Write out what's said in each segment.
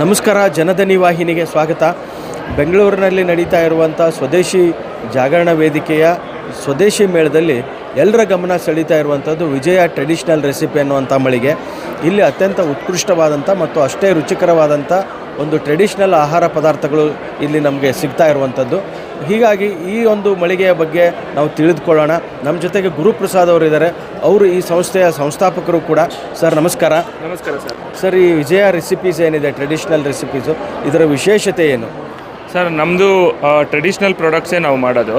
ನಮಸ್ಕಾರ ಜನಧನಿ ವಾಹಿನಿಗೆ ಸ್ವಾಗತ. ಬೆಂಗಳೂರಿನಲ್ಲಿ ನಡೀತಾ ಇರುವಂಥ ಸ್ವದೇಶಿ ಜಾಗರಣ ವೇದಿಕೆಯ ಸ್ವದೇಶಿ ಮೇಳದಲ್ಲಿ ಎಲ್ಲರ ಗಮನ ಸೆಳೀತಾ ಇರುವಂಥದ್ದು ವಿಜಯ ಟ್ರೆಡಿಷ್ನಲ್ ರೆಸಿಪಿ ಅನ್ನುವಂಥ ಮಳಿಗೆ. ಇಲ್ಲಿ ಅತ್ಯಂತ ಉತ್ಕೃಷ್ಟವಾದಂಥ ಮತ್ತು ಅಷ್ಟೇ ರುಚಿಕರವಾದಂಥ ಒಂದು ಟ್ರೆಡಿಷ್ನಲ್ ಆಹಾರ ಪದಾರ್ಥಗಳು ಇಲ್ಲಿ ನಮಗೆ ಸಿಗ್ತಾ ಇರುವಂಥದ್ದು ಹೀಗಾಗಿ ಈ ಒಂದು ಮಳಿಗೆಯ ಬಗ್ಗೆ ನಾವು ತಿಳಿದುಕೊಳ್ಳೋಣ. ನಮ್ಮ ಜೊತೆಗೆ ಗುರುಪ್ರಸಾದ್ ಅವರು ಇದ್ದಾರೆ. ಅವರು ಈ ಸಂಸ್ಥೆಯ ಸಂಸ್ಥಾಪಕರು ಕೂಡ. ಸರ್ ನಮಸ್ಕಾರ. ನಮಸ್ಕಾರ ಸರ್. ಸರ್ ಈ ವಿಜಯ ರೆಸಿಪೀಸ್ ಏನಿದೆ ಟ್ರೆಡಿಷ್ನಲ್ ರೆಸಿಪೀಸು? ಇದರ ವಿಶೇಷತೆ ಏನು? ಸರ್ ನಮ್ಮದು ಟ್ರೆಡಿಷ್ನಲ್ ಪ್ರಾಡಕ್ಟ್ಸೇ ನಾವು ಮಾಡೋದು.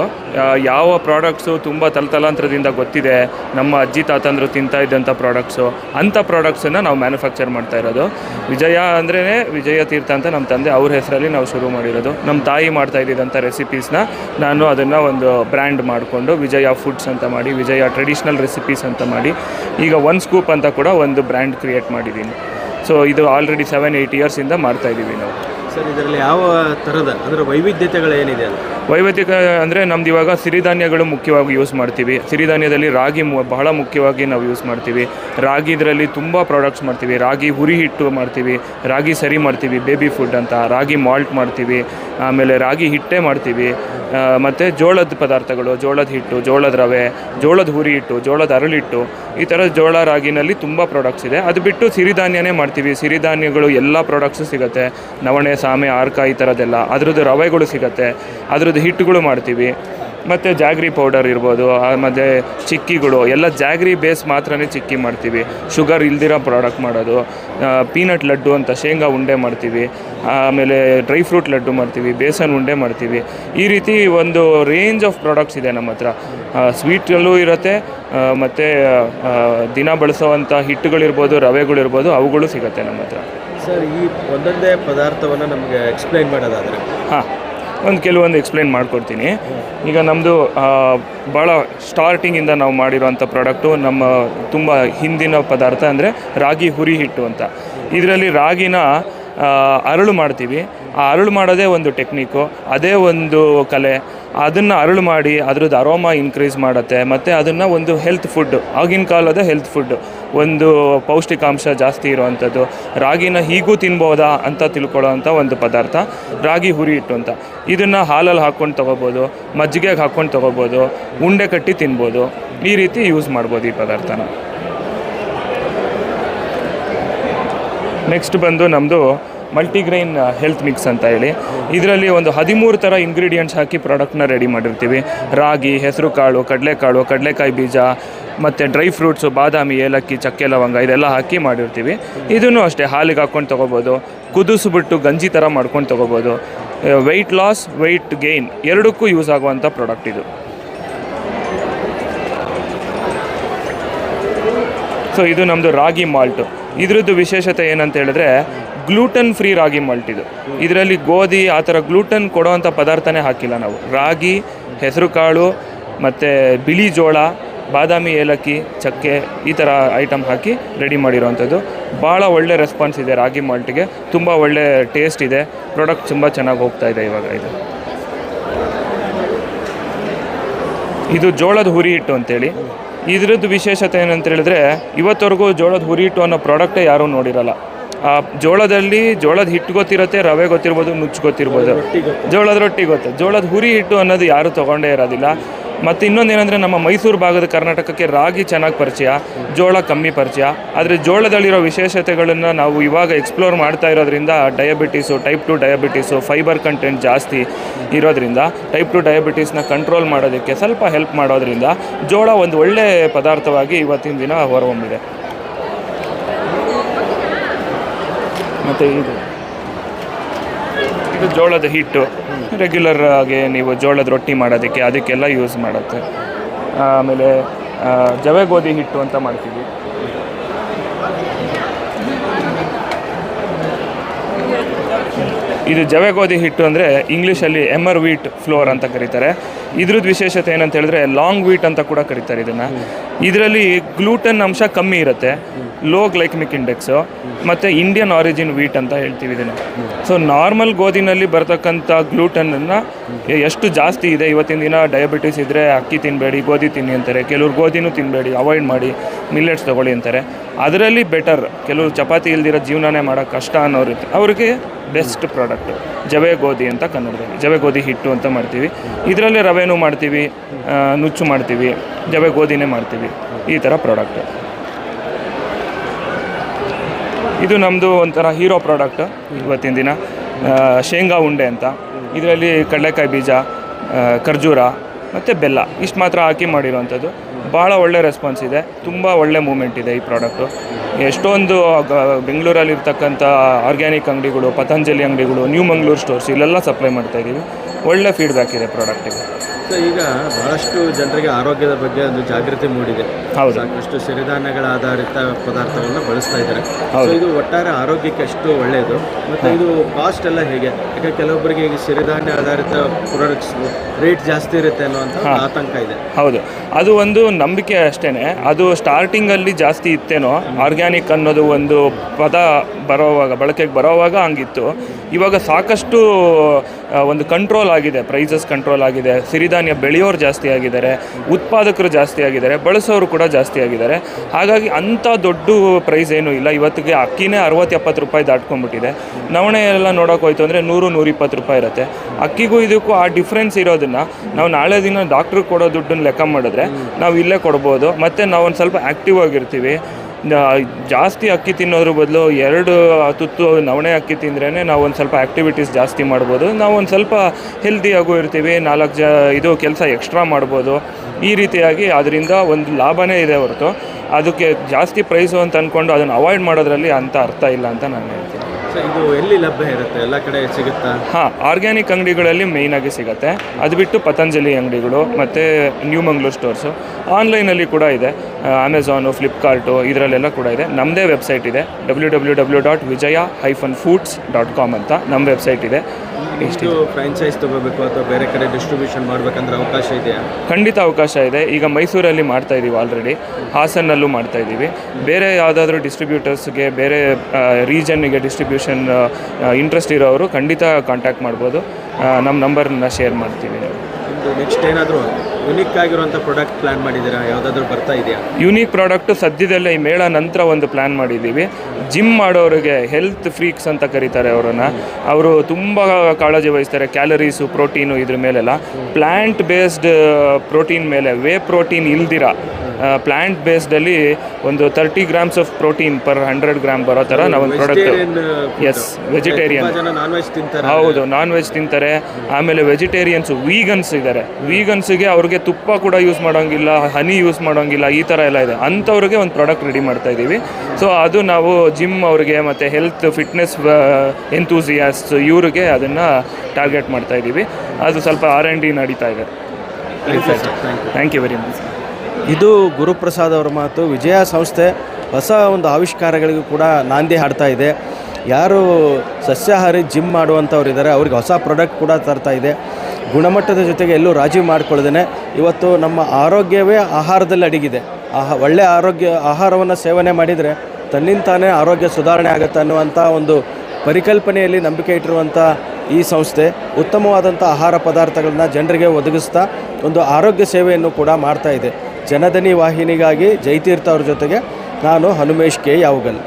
ಯಾವ ಪ್ರಾಡಕ್ಟ್ಸು ತುಂಬ ತಲತಲಾಂತರದಿಂದ ಗೊತ್ತಿದೆ. ನಮ್ಮ ಅಜ್ಜಿ ತಾತಂದರು ತಿಂತಾ ಇದ್ದಂಥ ಪ್ರಾಡಕ್ಟ್ಸು ಅಂಥ ಪ್ರಾಡಕ್ಟ್ಸನ್ನು ನಾವು ಮ್ಯಾನುಫ್ಯಾಕ್ಚರ್ ಮಾಡ್ತಾ ಇರೋದು. ವಿಜಯ ಅಂದ್ರೇ ವಿಜಯ ತೀರ್ಥ ಅಂತ ನಮ್ಮ ತಂದೆ. ಅವ್ರ ಹೆಸರಲ್ಲಿ ನಾವು ಶುರು ಮಾಡಿರೋದು. ನಮ್ಮ ತಾಯಿ ಮಾಡ್ತಾ ಇದ್ದಿದ್ದಂಥ ರೆಸಿಪೀಸ್ನ ನಾನು ಅದನ್ನು ಒಂದು ಬ್ರ್ಯಾಂಡ್ ಮಾಡಿಕೊಂಡು ವಿಜಯ ಫುಡ್ಸ್ ಅಂತ ಮಾಡಿ, ವಿಜಯ ಟ್ರೆಡಿಷ್ನಲ್ ರೆಸಿಪೀಸ್ ಅಂತ ಮಾಡಿ, ಈಗ ಒನ್ ಸ್ಕೂಪ್ ಅಂತ ಕೂಡ ಒಂದು ಬ್ರ್ಯಾಂಡ್ ಕ್ರಿಯೇಟ್ ಮಾಡಿದ್ದೀನಿ. ಸೊ ಇದು ಆಲ್ರೆಡಿ ಸೆವೆನ್ ಏಯ್ಟ್ ಇಯರ್ಸಿಂದ ಮಾಡ್ತಾ ಇದ್ದೀವಿ ನಾವು. ಸರ್, ಇದರಲ್ಲಿ ಯಾವ ಥರದ ಅಂದರೆ ವೈವಿಧ್ಯತೆಗಳು ಏನಿದೆ ವೈವಿಧ್ಯ ಅಂದರೆ ನಮ್ದು ಇವಾಗ ಸಿರಿಧಾನ್ಯಗಳು ಮುಖ್ಯವಾಗಿ ಯೂಸ್ ಮಾಡ್ತೀವಿ. ಸಿರಿಧಾನ್ಯದಲ್ಲಿ ರಾಗಿ ಬಹಳ ಮುಖ್ಯವಾಗಿ ನಾವು ಯೂಸ್ ಮಾಡ್ತೀವಿ. ರಾಗಿ ಇದರಲ್ಲಿ ತುಂಬ ಪ್ರಾಡಕ್ಟ್ಸ್ ಮಾಡ್ತೀವಿ. ರಾಗಿ ಹುರಿ ಹಿಟ್ಟು ಮಾಡ್ತೀವಿ. ರಾಗಿ ಸರಿ ಮಾಡ್ತೀವಿ. ಬೇಬಿ ಫುಡ್ ಅಂತ. ರಾಗಿ ಮಾಲ್ಟ್ ಮಾಡ್ತೀವಿ. ಆಮೇಲೆ ರಾಗಿ ಹಿಟ್ಟೆ ಮಾಡ್ತೀವಿ. ಮತ್ತು ಜೋಳದ ಪದಾರ್ಥಗಳು, ಜೋಳದ ಹಿಟ್ಟು, ಜೋಳದ ರವೆ, ಜೋಳದ ಹುರಿ ಹಿಟ್ಟು ಜೋಳದ ಅರಳಿಟ್ಟು, ಈ ಥರ ಜೋಳ ರಾಗಿನಲ್ಲಿ ತುಂಬ ಪ್ರಾಡಕ್ಟ್ಸ್ ಇದೆ. ಅದು ಬಿಟ್ಟು ಸಿರಿಧಾನ್ಯನೇ ಮಾಡ್ತೀವಿ. ಸಿರಿಧಾನ್ಯಗಳು ಎಲ್ಲ ಪ್ರಾಡಕ್ಟ್ಸು ಸಿಗುತ್ತೆ. ನವಣೆ, ಸಾಮೆ, ಆರ್ಕ ಈ ಥರದ್ದೆಲ್ಲ. ಅದ್ರದ್ದು ರವೆಗಳು ಸಿಗುತ್ತೆ. ಅದ್ರದ್ದು ಹಿಟ್ಟುಗಳು ಮಾಡ್ತೀವಿ. ಮತ್ತು ಜಾಗ್ರಿ ಪೌಡರ್ ಇರ್ಬೋದು ಮತ್ತು ಚಿಕ್ಕಿಗಳು ಎಲ್ಲ ಜಾಗ್ರಿ ಬೇಸ್ ಮಾತ್ರನೇ ಚಿಕ್ಕಿ ಮಾಡ್ತೀವಿ. ಶುಗರ್ ಇಲ್ದಿರೋ ಪ್ರಾಡಕ್ಟ್ ಮಾಡೋದು. ಪೀನಟ್ ಲಡ್ಡು ಅಂತ ಶೇಂಗಾ ಉಂಡೆ ಮಾಡ್ತೀವಿ. ಆಮೇಲೆ ಡ್ರೈ ಫ್ರೂಟ್ ಲಡ್ಡು ಮಾಡ್ತೀವಿ ಬೇಸನ್ ಉಂಡೆ ಮಾಡ್ತೀವಿ. ಈ ರೀತಿ ಒಂದು ರೇಂಜ್ ಆಫ್ ಪ್ರಾಡಕ್ಟ್ಸ್ ಇದೆ ನಮ್ಮ ಹತ್ರ. ಸ್ವೀಟಲ್ಲೂ ಇರುತ್ತೆ ಮತ್ತು ದಿನ ಬಳಸೋವಂಥ ಹಿಟ್ಟುಗಳಿರ್ಬೋದು ರವೆಗಳಿರ್ಬೋದು ಅವುಗಳು ಸಿಗುತ್ತೆ ನಮ್ಮ ಹತ್ರ. ಸರ್ ಈ ಒಂದೊಂದೇ ಪದಾರ್ಥವನ್ನು ನಮಗೆ ಎಕ್ಸ್ಪ್ಲೈನ್ ಮಾಡೋದಾದರೆ. ಹಾಂ. ಒಂದು ಕೆಲವೊಂದು ಎಕ್ಸ್ಪ್ಲೇನ್ ಮಾಡಿಕೊಡ್ತೀನಿ. ಈಗ ನಮ್ಮದು ಭಾಳ ಸ್ಟಾರ್ಟಿಂಗಿಂದ ನಾವು ಮಾಡಿರೋಂಥ ಪ್ರಾಡಕ್ಟು ನಮ್ಮ ತುಂಬ ಹಿಂದಿನ ಪದಾರ್ಥ ಅಂದರೆ ರಾಗಿ ಹುರಿ ಹಿಟ್ಟು ಅಂತ. ಇದರಲ್ಲಿ ರಾಗಿನ ಅರಳು ಮಾಡ್ತೀವಿ. ಆ ಅರಳು ಮಾಡೋದೇ ಒಂದು ಟೆಕ್ನಿಕ್ಕು ಅದೇ ಒಂದು ಕಲೆ. ಅದನ್ನು ಅರಳು ಮಾಡಿ ಅದ್ರದ್ದು ಅರೋಮಾ ಇನ್ಕ್ರೀಸ್ ಮಾಡುತ್ತೆ. ಮತ್ತು ಅದನ್ನು ಒಂದು ಹೆಲ್ತ್ ಫುಡ್ ಆಗಿನ ಕಾಲದ ಹೆಲ್ತ್ ಫುಡ್ ಒಂದು ಪೌಷ್ಟಿಕಾಂಶ ಜಾಸ್ತಿ ಇರುವಂಥದ್ದು. ರಾಗಿನ ಹೀಗೂ ತಿನ್ಬೋದಾ ಅಂತ ತಿಳ್ಕೊಳ್ಳೋ ಅಂಥ ಒಂದು ಪದಾರ್ಥ. ರಾಗಿ ಹುರಿ ಇಟ್ಟು ಅಂತ. ಇದನ್ನು ಹಾಲಲ್ಲಿ ಹಾಕ್ಕೊಂಡು ತೊಗೋಬೋದು, ಮಜ್ಜಿಗೆಗೆ ಹಾಕ್ಕೊಂಡು ತೊಗೋಬೋದು, ಉಂಡೆ ಕಟ್ಟಿ ತಿನ್ಬೋದು. ಈ ರೀತಿ ಯೂಸ್ ಮಾಡ್ಬೋದು ಈ ಪದಾರ್ಥನ. ನೆಕ್ಸ್ಟ್ ಬಂದು ನಮ್ಮದು ಮಲ್ಟಿಗ್ರೈನ್ ಹೆಲ್ತ್ ಮಿಕ್ಸ್ ಅಂತ ಹೇಳಿ. ಇದರಲ್ಲಿ ಒಂದು ಹದಿಮೂರು ಥರ ಇಂಗ್ರೀಡಿಯೆಂಟ್ಸ್ ಹಾಕಿ ಪ್ರಾಡಕ್ಟ್ನ ರೆಡಿ ಮಾಡಿರ್ತೀವಿ. ರಾಗಿ ಹೆಸರು ಕಾಳು ಕಡಲೆಕಾಳು, ಕಡಲೆಕಾಯಿ ಬೀಜ, ಮತ್ತು ಡ್ರೈ ಫ್ರೂಟ್ಸು ಬಾದಾಮಿ, ಏಲಕ್ಕಿ, ಚಕ್ಕೆ, ಲವಂಗ ಇದೆಲ್ಲ ಹಾಕಿ ಮಾಡಿರ್ತೀವಿ. ಇದನ್ನು ಅಷ್ಟೇ ಹಾಲಿಗೆ ಹಾಕ್ಕೊಂಡು ತೊಗೋಬೋದು. ಕುದಿಸ್ಬಿಟ್ಟು ಗಂಜಿ ಥರ ಮಾಡ್ಕೊಂಡು ತೊಗೋಬೋದು. ವೆಯ್ಟ್ ಲಾಸ್ ವೆಯ್ಟ್ ಗೇನ್ ಎರಡಕ್ಕೂ ಯೂಸ್ ಆಗುವಂಥ ಪ್ರಾಡಕ್ಟ್ ಇದು. ಸೊ ಇದು ನಮ್ಮದು ರಾಗಿ ಮಾಲ್ಟು ಇದ್ರದ್ದು ವಿಶೇಷತೆ ಏನಂತ ಹೇಳಿದ್ರೆ ಗ್ಲೂಟನ್ ಫ್ರೀ ರಾಗಿ ಮಾಲ್ಟ್ ಇದು ಇದರಲ್ಲಿ ಗೋಧಿ ಆ ಥರ ಗ್ಲೂಟನ್ ಕೊಡೋವಂಥ ಪದಾರ್ಥನೇ ಹಾಕಿಲ್ಲ ನಾವು. ರಾಗಿ ಹೆಸರುಕಾಳು ಮತ್ತು ಬಿಳಿ ಜೋಳ, ಬಾದಾಮಿ ಏಲಕ್ಕಿ, ಚಕ್ಕೆ ಈ ಥರ ಐಟಮ್ ಹಾಕಿ ರೆಡಿ ಮಾಡಿರೋವಂಥದ್ದು. ಭಾಳ ಒಳ್ಳೆ ರೆಸ್ಪಾನ್ಸ್ ಇದೆ ರಾಗಿ ಮಾಲ್ಟಿಗೆ. ತುಂಬ ಒಳ್ಳೆ ಟೇಸ್ಟ್ ಇದೆ. ಪ್ರಾಡಕ್ಟ್ ತುಂಬ ಚೆನ್ನಾಗಿ ಹೋಗ್ತಾ ಇದೆ ಇವಾಗ ಇದು. ಇದು ಜೋಳದ ಹುರಿ ಹಿಟ್ಟು ಅಂತೇಳಿ. ಇದ್ರದ್ದು ವಿಶೇಷತೆ ಏನಂತ ಹೇಳಿದ್ರೆ, ಇವತ್ತವರೆಗೂ ಜೋಳದ ಹುರಿ ಹಿಟ್ಟು ಅನ್ನೋ ಪ್ರಾಡಕ್ಟೇ ಯಾರೂ ನೋಡಿರಲ್ಲ. ಜೋಳದಲ್ಲಿ ಜೋಳದ ಹಿಟ್ಟು ಗೊತ್ತಿರುತ್ತೆ, ರವೆ ಗೊತ್ತಿರ್ಬೋದು, ನುಚ್ಚು ಗೊತ್ತಿರ್ಬೋದು. ಜೋಳದ ರೊಟ್ಟಿ ಗೊತ್ತು. ಜೋಳದ ಹುರಿ ಹಿಟ್ಟು ಅನ್ನೋದು ಯಾರೂ ತೊಗೊಂಡೇ ಇರೋದಿಲ್ಲ. ಮತ್ತು ಇನ್ನೊಂದು ಏನಂದರೆ ನಮ್ಮ ಮೈಸೂರು ಭಾಗದ ಕರ್ನಾಟಕಕ್ಕೆ ರಾಗಿ ಚೆನ್ನಾಗಿ ಪರಿಚಯ, ಜೋಳ ಕಮ್ಮಿ ಪರಿಚಯ. ಆದರೆ ಜೋಳದಲ್ಲಿರೋ ವಿಶೇಷತೆಗಳನ್ನು ನಾವು ಇವಾಗ ಎಕ್ಸ್ಪ್ಲೋರ್ ಮಾಡ್ತಾ ಇರೋದ್ರಿಂದ diabetes type two diabetes fibre content ಜಾಸ್ತಿ ಇರೋದ್ರಿಂದ ಟೈಪ್ ಟು ಡಯಾಬಿಟೀಸ್ನ ಕಂಟ್ರೋಲ್ ಮಾಡೋದಕ್ಕೆ ಸ್ವಲ್ಪ ಹೆಲ್ಪ್ ಮಾಡೋದ್ರಿಂದ ಜೋಳ ಒಂದು ಒಳ್ಳೆಯ ಪದಾರ್ಥವಾಗಿ ಇವತ್ತಿನ ದಿನ ಹೊರಹೊಮ್ಮಿದೆ. ಮತ್ತು ಇದು. ಇದು ಜೋಳದ ಹಿಟ್ಟು. ರೆಗ್ಯುಲರ್ ಆಗಿ ನೀವು ಜೋಳದ ರೊಟ್ಟಿ ಮಾಡೋದಕ್ಕೆ ಅದಕ್ಕೆಲ್ಲ ಯೂಸ್ ಮಾಡುತ್ತೆ. ಆಮೇಲೆ ಜವೆ ಗೋಧಿ ಹಿಟ್ಟು ಅಂತ ಮಾಡ್ತೀವಿ. ಇದು ಜವೆ ಗೋಧಿ ಹಿಟ್ಟು ಅಂದರೆ ಇಂಗ್ಲೀಷಲ್ಲಿ ಎಮರ್ ವೀಟ್ ಫ್ಲೋರ್ ಅಂತ ಕರೀತಾರೆ. ಇದ್ರದ್ದು ವಿಶೇಷತೆ ಏನಂತ ಹೇಳಿದ್ರೆ ಲಾಂಗ್ ವೀಟ್ ಅಂತ ಕೂಡ ಕರೀತಾರೆ ಇದನ್ನು. ಇದರಲ್ಲಿ ಗ್ಲೂಟನ್ ಅಂಶ ಕಮ್ಮಿ ಇರುತ್ತೆ. Low glycemic index. ಮತ್ತು ಇಂಡಿಯನ್ ಆರಿಜಿನ್ ವೀಟ್ ಅಂತ ಹೇಳ್ತೀವಿ ಇದನ್ನು. ಸೊ ನಾರ್ಮಲ್ ಗೋಧಿನಲ್ಲಿ ಬರ್ತಕ್ಕಂಥ ಗ್ಲೂಟನನ್ನು ಎಷ್ಟು ಜಾಸ್ತಿ ಇದೆ. ಇವತ್ತಿನ ದಿನ ಡಯಾಬಿಟಿಸ್ ಇದ್ದರೆ ಅಕ್ಕಿ ತಿನ್ನಬೇಡಿ ಗೋಧಿ ತಿನ್ನಿ ಅಂತಾರೆ. ಕೆಲವ್ರು ಗೋಧಿನೂ ತಿನ್ನಬೇಡಿ ಅವಾಯ್ಡ್ ಮಾಡಿ. ಮಿಲ್ಲೆಟ್ಸ್ ತೊಗೊಳ್ಳಿ ಅಂತಾರೆ. ಅದರಲ್ಲಿ ಬೆಟರ್ ಕೆಲವರು ಚಪಾತಿ ಇಲ್ದಿರೋ ಜೀವನನೇ ಮಾಡೋಕ್ಕೆ ಕಷ್ಟ ಅನ್ನೋರು ಅವರಿಗೆ ಬೆಸ್ಟ್ ಪ್ರಾಡಕ್ಟ್ ಜವೆ ಗೋಧಿ ಅಂತ ಕನ್ನಡದಲ್ಲಿ. ಜವೆ ಗೋಧಿ ಹಿಟ್ಟು ಅಂತ ಮಾಡ್ತೀವಿ. ಇದರಲ್ಲಿ ರವೆನೂ ಮಾಡ್ತೀವಿ ನುಚ್ಚು ಮಾಡ್ತೀವಿ, ಜವೆ ಗೋಧಿನೇ ಮಾಡ್ತೀವಿ. ಈ ಥರ ಪ್ರಾಡಕ್ಟ್ ಇದು ನಮ್ಮದು ಒಂಥರ ಹೀರೋ ಪ್ರಾಡಕ್ಟ್ ಇವತ್ತಿನ ದಿನ. ಶೇಂಗಾ ಉಂಡೆ ಅಂತ. ಇದರಲ್ಲಿ ಕಡಲೆಕಾಯಿ ಬೀಜ ಖರ್ಜೂರ ಮತ್ತು ಬೆಲ್ಲ. ಇಷ್ಟು ಮಾತ್ರ ಹಾಕಿ ಮಾಡಿರೋವಂಥದ್ದು ಭಾಳ ಒಳ್ಳೆ ರೆಸ್ಪಾನ್ಸ್ ಇದೆ. ತುಂಬ ಒಳ್ಳೆ ಮೂಮೆಂಟ್ ಇದೆ ಈ ಪ್ರಾಡಕ್ಟು ಎಷ್ಟೊಂದು ಬೆಂಗಳೂರಲ್ಲಿರ್ತಕ್ಕಂಥ ಆರ್ಗ್ಯಾನಿಕ್ ಅಂಗಡಿಗಳು ಪತಂಜಲಿ ಅಂಗಡಿಗಳು ನ್ಯೂ ಮಂಗ್ಳೂರು ಸ್ಟೋರ್ಸ್ ಇಲ್ಲೆಲ್ಲ ಸಪ್ಲೈ ಮಾಡ್ತಾ ಇದ್ದೀವಿ. ಒಳ್ಳೆ ಫೀಡ್ಬ್ಯಾಕ್ ಇದೆ ಪ್ರಾಡಕ್ಟಿಗೆ ಸೊ ಈಗ ಬಹಳಷ್ಟು ಜನರಿಗೆ ಆರೋಗ್ಯದ ಬಗ್ಗೆ ಒಂದು ಜಾಗೃತಿ ಮೂಡಿದೆ. ಹೌದು. ಸಾಕಷ್ಟು ಸಿರಿಧಾನ್ಯಗಳ ಆಧಾರಿತ ಪದಾರ್ಥಗಳನ್ನ ಬಳಸ್ತಾ ಇದ್ದಾರೆ. ಹೌದು. ಇದು ಒಟ್ಟಾರೆ ಆರೋಗ್ಯಕ್ಕೆ ಅಷ್ಟು ಒಳ್ಳೆಯದು ಮತ್ತು ಇದು ಕಾಸ್ಟ್ ಎಲ್ಲ ಹೇಗೆ? ಯಾಕೆ ಕೆಲವೊಬ್ಬರಿಗೆ ಈಗ ಸಿರಿಧಾನ್ಯ ಆಧಾರಿತ ಪ್ರಾಡಕ್ಟ್ಸ್ ರೇಟ್ ಜಾಸ್ತಿ ಇರುತ್ತೆ ಅನ್ನುವಂಥ ಆತಂಕ ಇದೆ. ಹೌದು. ಅದು ಒಂದು ನಂಬಿಕೆ ಅಷ್ಟೇ ಅದು ಸ್ಟಾರ್ಟಿಂಗಲ್ಲಿ ಜಾಸ್ತಿ ಇತ್ತೇನೋ ಆರ್ಗ್ಯಾನಿಕ್ ಅನ್ನೋದು ಒಂದು ಪದ ಬರೋವಾಗ, ಬಳಕೆಗೆ ಬರೋವಾಗ ಹಂಗಿತ್ತು. ಇವಾಗ ಸಾಕಷ್ಟು ಒಂದು ಕಂಟ್ರೋಲ್ ಆಗಿದೆ ಪ್ರೈಸಸ್ ಕಂಟ್ರೋಲ್ ಆಗಿದೆ, ಸಿರಿಧಾನ್ಯ ಬೆಳೆಯೋರು ಜಾಸ್ತಿ ಆಗಿದ್ದಾರೆ, ಉತ್ಪಾದಕರು ಜಾಸ್ತಿ ಆಗಿದ್ದಾರೆ, ಬಳಸೋರು ಕೂಡ ಜಾಸ್ತಿ ಆಗಿದ್ದಾರೆ. ಹಾಗಾಗಿ ಅಂಥ ದೊಡ್ಡ ಪ್ರೈಸ್ ಏನೂ ಇಲ್ಲ. ಇವತ್ತಿಗೆ ಅಕ್ಕಿನೇ ಅರವತ್ತು ಎಪ್ಪತ್ತು ರೂಪಾಯಿ ದಾಟ್ಕೊಂಡ್ಬಿಟ್ಟಿದೆ. ನವಣೆ ಎಲ್ಲ ನೋಡೋಕೆ ಹೋಯ್ತು ಅಂದರೆ ನೂರು, ನೂರಿಪ್ಪತ್ತು ರೂಪಾಯಿ ಇರುತ್ತೆ. ಅಕ್ಕಿಗೂ ಇದಕ್ಕೂ ಆ ಡಿಫ್ರೆನ್ಸ್ ಇರೋದನ್ನು ನಾವು ನಾಳೆ ದಿನ ಡಾಕ್ಟ್ರಿಗೆ ಕೊಡೋ ದುಡ್ಡನ್ನು ಲೆಕ್ಕ ಮಾಡಿದ್ರೆ ನಾವು ಇಲ್ಲೇ ಕೊಡ್ಬೋದು. ಮತ್ತು ನಾವು ಒಂದು ಸ್ವಲ್ಪ ಆ್ಯಕ್ಟಿವ್ ಆಗಿರ್ತೀವಿ. ಜಾಸ್ತಿ ಅಕ್ಕಿ ತಿನ್ನೋದ್ರ ಬದಲು ಎರಡು ತುತ್ತು ನವಣೆ ಅಕ್ಕಿ ತಿಂದ್ರೇ ನಾವು ಒಂದು ಸ್ವಲ್ಪ ಆ್ಯಕ್ಟಿವಿಟೀಸ್ ಜಾಸ್ತಿ ಮಾಡ್ಬೋದು. ನಾವು ಒಂದು ಸ್ವಲ್ಪ ಹೆಲ್ದಿಯಾಗೂ ಇರ್ತೀವಿ. ನಾಲ್ಕು ಜ, ಇದು ಕೆಲಸ ಎಕ್ಸ್ಟ್ರಾ ಮಾಡ್ಬೋದು. ಈ ರೀತಿಯಾಗಿ ಅದರಿಂದ ಒಂದು ಲಾಭನೇ ಇದೆ ಹೊರತು. ಅದಕ್ಕೆ ಜಾಸ್ತಿ ಪ್ರೈಸು ಅಂತ ಅಂದ್ಕೊಂಡು ಅದನ್ನು ಅವಾಯ್ಡ್ ಮಾಡೋದ್ರಲ್ಲಿ ಅಂತ ಅರ್ಥ ಇಲ್ಲ ಅಂತ ನಾನು ಹೇಳ್ತೀನಿ. ಇದು ಎಲ್ಲಿ ಲಭ್ಯ ಇರುತ್ತೆ? ಎಲ್ಲ ಕಡೆ ಸಿಗುತ್ತಾ? ಹಾಂ ಆರ್ಗ್ಯಾನಿಕ್ ಅಂಗಡಿಗಳಲ್ಲಿ ಮೇಯ್ನಾಗಿ ಸಿಗುತ್ತೆ. ಅದು ಬಿಟ್ಟು ಪತಂಜಲಿ ಅಂಗಡಿಗಳು ಮತ್ತು ನ್ಯೂ ಮಂಗ್ಳೂರ್ ಸ್ಟೋರ್ಸು ಆನ್ಲೈನಲ್ಲಿ ಕೂಡ ಇದೆ. ಅಮೆಝಾನು ಫ್ಲಿಪ್ಕಾರ್ಟು ಇದರಲ್ಲೆಲ್ಲ ಕೂಡ ಇದೆ. ನಮ್ಮದೇ ವೆಬ್ಸೈಟ್ ಇದೆ. W W W dot Vijaya hyphen foods dot com ಅಂತ ನಮ್ಮ ವೆಬ್ಸೈಟ್ ಇದೆ. ಎಷ್ಟು ಫ್ರಾಂಚೈಸ್ ತಗೋಬೇಕು ಅಥವಾ ಬೇರೆ ಕಡೆ ಡಿಸ್ಟ್ರಿಬ್ಯೂಷನ್ ಮಾಡಬೇಕಂದ್ರೆ ಅವಕಾಶ ಇದೆಯಾ? ಖಂಡಿತ ಅವಕಾಶ ಇದೆ. ಈಗ ಮೈಸೂರಲ್ಲಿ ಮಾಡ್ತಾ ಇದ್ದೀವಿ ಆಲ್ರೆಡಿ ಹಾಸನ್ನಲ್ಲೂ ಮಾಡ್ತಾ ಇದ್ದೀವಿ ಬೇರೆ ಯಾವುದಾದ್ರೂ ಡಿಸ್ಟ್ರಿಬ್ಯೂಟರ್ಸ್ಗೆ ಬೇರೆ ರೀಜನ್ನಿಗೆ ಡಿಸ್ಟ್ರಿಬ್ಯೂಷನ್ ಇಂಟ್ರೆಸ್ಟ್ ಇರೋರು ಖಂಡಿತ ಕಾಂಟ್ಯಾಕ್ಟ್ ಮಾಡ್ಬೋದು. ನಮ್ಮ ನಂಬರ್ನ ಶೇರ್ ಮಾಡ್ತೀವಿ ನೆಕ್ಸ್ಟ್ ಏನಾದರೂ? ಯುನಿಕ್ ಆಗಿರುವಂಥ ಪ್ರಾಡಕ್ಟ್ ಪ್ಲಾನ್ ಮಾಡಿದ್ದೀರಾ? ಯಾವುದಾದ್ರೂ ಬರ್ತಾ ಇದೆಯಾ? ಯುನೀಕ್ ಪ್ರಾಡಕ್ಟ್ ಸದ್ಯದಲ್ಲೇ ಈ ಮೇಳ ನಂತರ ಒಂದು ಪ್ಲ್ಯಾನ್ ಮಾಡಿದ್ದೀವಿ. ಜಿಮ್ ಮಾಡೋರಿಗೆ ಹೆಲ್ತ್ ಫ್ರೀಕ್ಸ್ ಅಂತ ಕರೀತಾರೆ ಅವರನ್ನು. ಅವರು ತುಂಬ ಕಾಳಜಿ ವಹಿಸ್ತಾರೆ ಕ್ಯಾಲರೀಸು ಪ್ರೋಟೀನು ಇದ್ರ ಮೇಲೆಲ್ಲ. ಪ್ಲ್ಯಾಂಟ್ ಬೇಸ್ಡ್ ಪ್ರೋಟೀನ್ ಮೇಲೆ ವೇ ಪ್ರೋಟೀನ್ ಇಲ್ದಿರ? ಪ್ಲ್ಯಾಂಟ್ ಬೇಸ್ಡಲ್ಲಿ ಒಂದು thirty grams of protein per hundred gram ಬರೋ ಥರ ನಾವೊಂದು ಪ್ರಾಡಕ್ಟ್ ಎಸ್ ವೆಜಿಟೇರಿಯನ್ ಹೌದು ನಾನ್ ವೆಜ್ ತಿಂತಾರೆ ಆಮೇಲೆ ವೆಜಿಟೇರಿಯನ್ಸು ವೀಗನ್ಸ್ ಇದ್ದಾರೆ ವೀಗನ್ಸ್ಗೆ ಅವ್ರಿಗೆ ತುಪ್ಪ ಕೂಡ ಯೂಸ್ ಮಾಡೋಂಗಿಲ್ಲ ಹನಿ ಯೂಸ್ ಮಾಡೋಂಗಿಲ್ಲ ಈ ಥರ ಎಲ್ಲ ಇದೆ. ಅಂಥವ್ರಿಗೆ ಒಂದು ಪ್ರಾಡಕ್ಟ್ ರೆಡಿ ಮಾಡ್ತಾ ಇದ್ದೀವಿ. ಸೊ ಅದು ನಾವು ಜಿಮ್ ಅವ್ರಿಗೆ ಮತ್ತು ಹೆಲ್ತ್ ಫಿಟ್ನೆಸ್ ಎಂತೂಸಿಯಾಸ್ ಇವ್ರಿಗೆ ಅದನ್ನು ಟಾರ್ಗೆಟ್ ಮಾಡ್ತಾ ಇದ್ದೀವಿ. ಅದು ಸ್ವಲ್ಪ ಆರ್ ಆ್ಯಂಡ್ ಡಿ ನಡೀತಾ ಇದೆ. ಥ್ಯಾಂಕ್ ಯು ವೆರಿ ಮಚ್ ಇದು ಗುರುಪ್ರಸಾದ್ ಅವರ ಮಾತು. ವಿಜಯ ಸಂಸ್ಥೆ ಹೊಸ ಒಂದು ಆವಿಷ್ಕಾರಗಳಿಗೂ ಕೂಡ ನಾಂದಿ ಹಾಡ್ತಾ ಇದೆ. ಯಾರು ಸಸ್ಯಾಹಾರಿ ಜಿಮ್ ಮಾಡುವಂಥವ್ರು ಇದ್ದಾರೆ, ಅವ್ರಿಗೆ ಹೊಸ ಪ್ರಾಡಕ್ಟ್ ಕೂಡ ತರ್ತಾ ಇದೆ. ಗುಣಮಟ್ಟದ ಜೊತೆಗೆ ಎಲ್ಲೂ ರಾಜಿ ಮಾಡಿಕೊಳ್ಳದೇನೆ. ಇವತ್ತು ನಮ್ಮ ಆರೋಗ್ಯವೇ ಆಹಾರದಲ್ಲಿ ಅಡಗಿದೆ. ಆಹಾ ಒಳ್ಳೆಯ ಆರೋಗ್ಯ, ಆಹಾರವನ್ನು ಸೇವನೆ ಮಾಡಿದರೆ ತನ್ನಿಂತಾನೇ ಆರೋಗ್ಯ ಸುಧಾರಣೆ ಆಗುತ್ತೆ ಅನ್ನುವಂಥ ಒಂದು ಪರಿಕಲ್ಪನೆಯಲ್ಲಿ ನಂಬಿಕೆ ಇಟ್ಟಿರುವಂಥ ಈ ಸಂಸ್ಥೆ ಉತ್ತಮವಾದಂಥ ಆಹಾರ ಪದಾರ್ಥಗಳನ್ನ ಜನರಿಗೆ ಒದಗಿಸ್ತಾ ಒಂದು ಆರೋಗ್ಯ ಸೇವೆಯನ್ನು ಕೂಡ ಮಾಡ್ತಾ ಇದೆ. ಜನಧನಿ ವಾಹಿನಿಗಾಗಿ ಜಯತೀರ್ಥ ಅವ್ರ ಜೊತೆಗೆ ನಾನು ಹನುಮೇಶ್ ಕೆ ಯಾವಗಲ್.